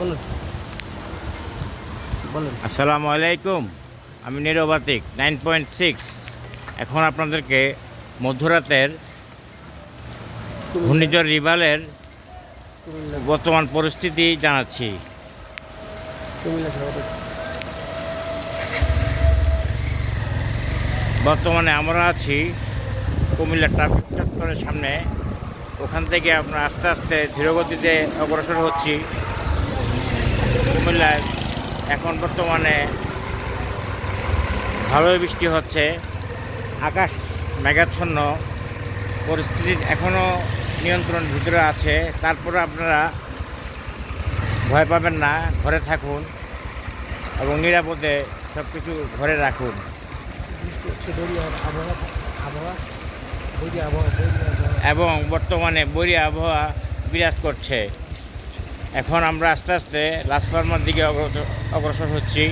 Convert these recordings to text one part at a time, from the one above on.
বলুন। বলুন। আসসালামু আলাইকুম আমি নিরবাতিক নাইন পয়েন্ট সিক্স। এখন আপনাদেরকে মধ্যরাতের ঘূর্ণিঝড় রিভালের বর্তমান পরিস্থিতি জানাচ্ছি। বর্তমানে আমরা আছি কুমিল্লা ট্রাফিক চত্বরের সামনে। ওখান থেকে আমরা আস্তে আস্তে ধীরগতিতে অগ্রসর হচ্ছি। কুমিল্লায় এখন বর্তমানে ভালোই বৃষ্টি হচ্ছে। আকাশ মেঘাচ্ছন্ন। পরিস্থিতি এখনও নিয়ন্ত্রণ ভিতরে আছে। তারপরে আপনারা ভয় পাবেন না, ঘরে থাকুন এবং নিরাপদে সব কিছু ঘরে রাখুন। এবং বর্তমানে বৈরী আবহাওয়া বিরাজ করছে। এখন আমরা আস্তে আস্তে লাসফার্মার দিকে অগ্রসর হচ্ছি।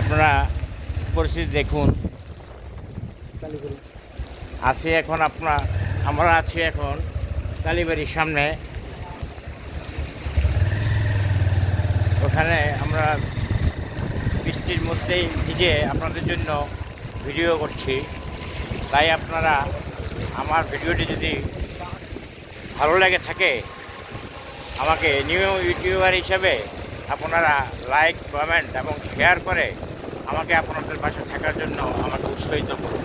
আপনারা পরিস্থিতি দেখুন। আছি এখন আপনার আমরা আছি এখন কালীবাড়ির সামনে। ওখানে আমরা বৃষ্টির মধ্যেই ভিজে আপনাদের জন্য ভিডিও করছি। তাই আপনারা আমার ভিডিওটি যদি ভালো লেগে থাকে আমাকে নিউ ইউটিউবার হিসেবে আপনারা লাইক কমেন্ট এবং শেয়ার করে আমাকে আপনাদের পাশে থাকার জন্য আমাকে উৎসাহিত করুন।